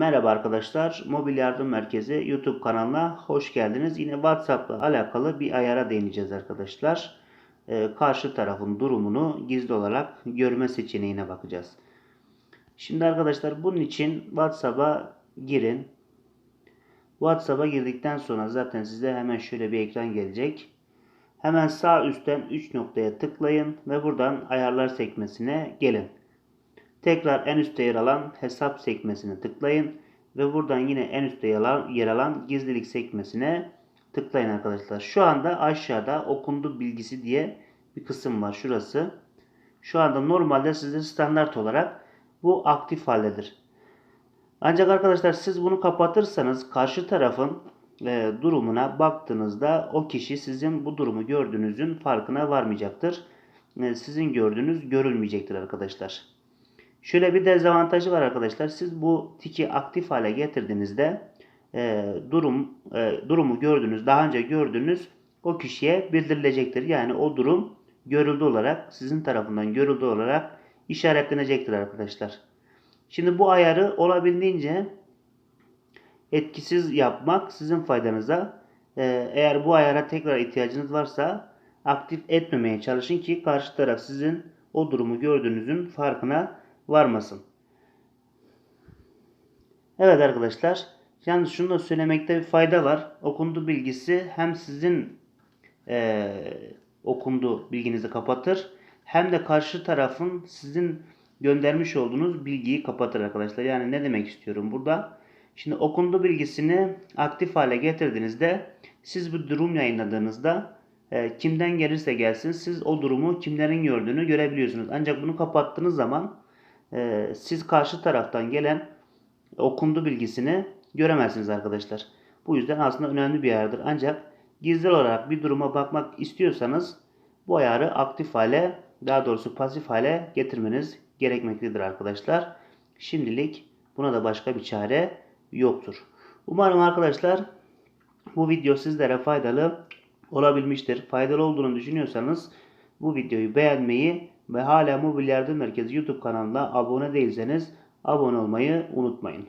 Merhaba arkadaşlar, Mobil Yardım Merkezi YouTube kanalına hoş geldiniz. Yine WhatsApp'la alakalı bir ayara değineceğiz arkadaşlar. Ee, karşı tarafın durumunu gizli olarak görme seçeneğine bakacağız. Şimdi arkadaşlar bunun için WhatsApp'a girin. WhatsApp'a girdikten sonra zaten size hemen şöyle bir ekran gelecek. Hemen sağ üstten 3 noktaya tıklayın ve buradan ayarlar sekmesine gelin. Tekrar en üstte yer alan hesap sekmesine tıklayın ve buradan yine en üstte yer alan, gizlilik sekmesine tıklayın arkadaşlar. Şu anda aşağıda okundu bilgisi diye bir kısım var şurası. Şu anda normalde sizde standart olarak bu aktif haldedir. Ancak arkadaşlar siz bunu kapatırsanız karşı tarafın e, durumuna baktığınızda o kişi sizin bu durumu gördüğünüzün farkına varmayacaktır. E, sizin gördüğünüz görülmeyecektir arkadaşlar. Şöyle bir dezavantajı var arkadaşlar. Siz bu tiki aktif hale getirdiğinizde e, durum e, durumu gördüğünüz, daha önce gördüğünüz o kişiye bildirilecektir. Yani o durum görüldü olarak, sizin tarafından görüldü olarak işaretlenecektir arkadaşlar. Şimdi bu ayarı olabildiğince etkisiz yapmak sizin faydanıza. E, eğer bu ayara tekrar ihtiyacınız varsa aktif etmemeye çalışın ki karşı taraf sizin o durumu gördüğünüzün farkına varmasın. Evet arkadaşlar. Yalnız şunu da söylemekte bir fayda var. Okundu bilgisi hem sizin e, okundu bilginizi kapatır hem de karşı tarafın sizin göndermiş olduğunuz bilgiyi kapatır arkadaşlar. Yani ne demek istiyorum burada? Şimdi okundu bilgisini aktif hale getirdiğinizde siz bu durum yayınladığınızda e, kimden gelirse gelsin siz o durumu kimlerin gördüğünü görebiliyorsunuz. Ancak bunu kapattığınız zaman e, siz karşı taraftan gelen okundu bilgisini göremezsiniz arkadaşlar. Bu yüzden aslında önemli bir ayardır. Ancak gizli olarak bir duruma bakmak istiyorsanız bu ayarı aktif hale daha doğrusu pasif hale getirmeniz gerekmektedir arkadaşlar. Şimdilik buna da başka bir çare yoktur. Umarım arkadaşlar bu video sizlere faydalı olabilmiştir. Faydalı olduğunu düşünüyorsanız bu videoyu beğenmeyi ve hala Mobil Yardım Merkezi YouTube kanalına abone değilseniz abone olmayı unutmayın.